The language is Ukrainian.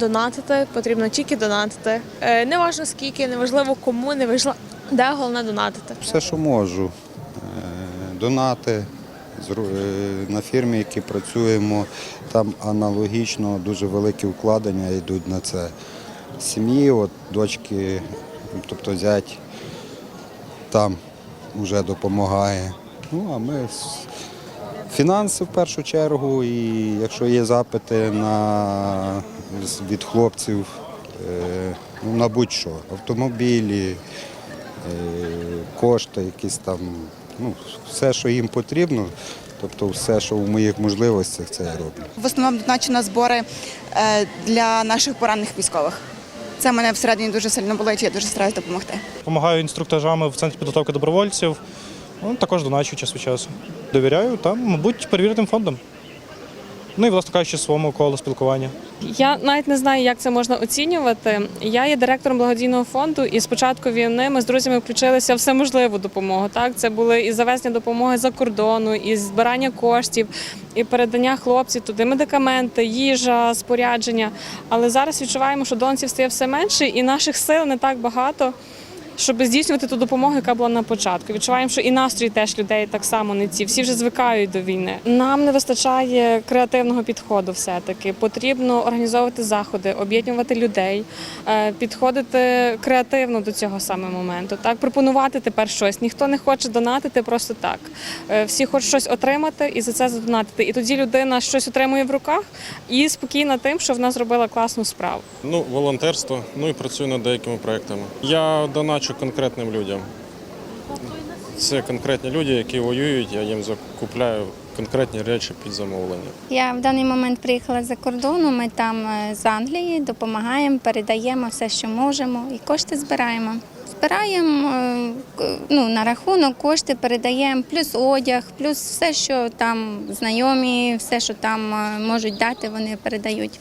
Донатити потрібно тільки донатити. Е, Не важливо скільки, неважливо кому, не важливо де головне донатити. Все, що можу. Е, Донати е, на фірмі, які працюємо, там аналогічно дуже великі вкладення йдуть на це. Сім'ї, от дочки, тобто зять там вже допомагає. Ну, а ми фінанси в першу чергу, і якщо є запити на, від хлопців, е, ну, на будь-що, автомобілі, е, кошти, якісь там, ну, все, що їм потрібно, тобто все, що в моїх можливостях, це я роблю. В основному доначу збори е, для наших поранених військових. Це мене всередині дуже сильно болить, я дуже стараюсь допомогти. Допомагаю інструктажами в центрі підготовки добровольців. Ну, також доначу час від часу. Довіряю та, мабуть, перевіреним фондом. Ну і, власне кажучи, своєму колу спілкування. Я навіть не знаю, як це можна оцінювати. Я є директором благодійного фонду, і з початку війни ми з друзями включилися в всеможливу допомогу. Так, це були і завезення допомоги за кордону, і збирання коштів, і передання хлопців туди медикаменти, їжа, спорядження. Але зараз відчуваємо, що донців стає все менше, і наших сил не так багато. Щоб здійснювати ту допомогу, яка була на початку. Відчуваємо, що і настрій теж людей так само не ці. Всі вже звикають до війни. Нам не вистачає креативного підходу. Все таки потрібно організовувати заходи, об'єднувати людей, е, підходити креативно до цього саме моменту. Так пропонувати тепер щось. Ніхто не хоче донатити просто так. Е, Всі хочуть щось отримати і за це задонатити. І тоді людина щось отримує в руках і спокійна тим, що вона зробила класну справу. Ну, волонтерство, ну і працюю над деякими проектами. Я доначу конкретним людям. Це конкретні люди, які воюють, я їм закупляю конкретні речі під замовлення. Я в даний момент приїхала за кордону. Ми там е, з Англії допомагаємо, передаємо все, що можемо, і кошти збираємо. Збираємо е, ну, на рахунок, кошти передаємо, плюс одяг, плюс все, що там знайомі, все, що там е, можуть дати, вони передають.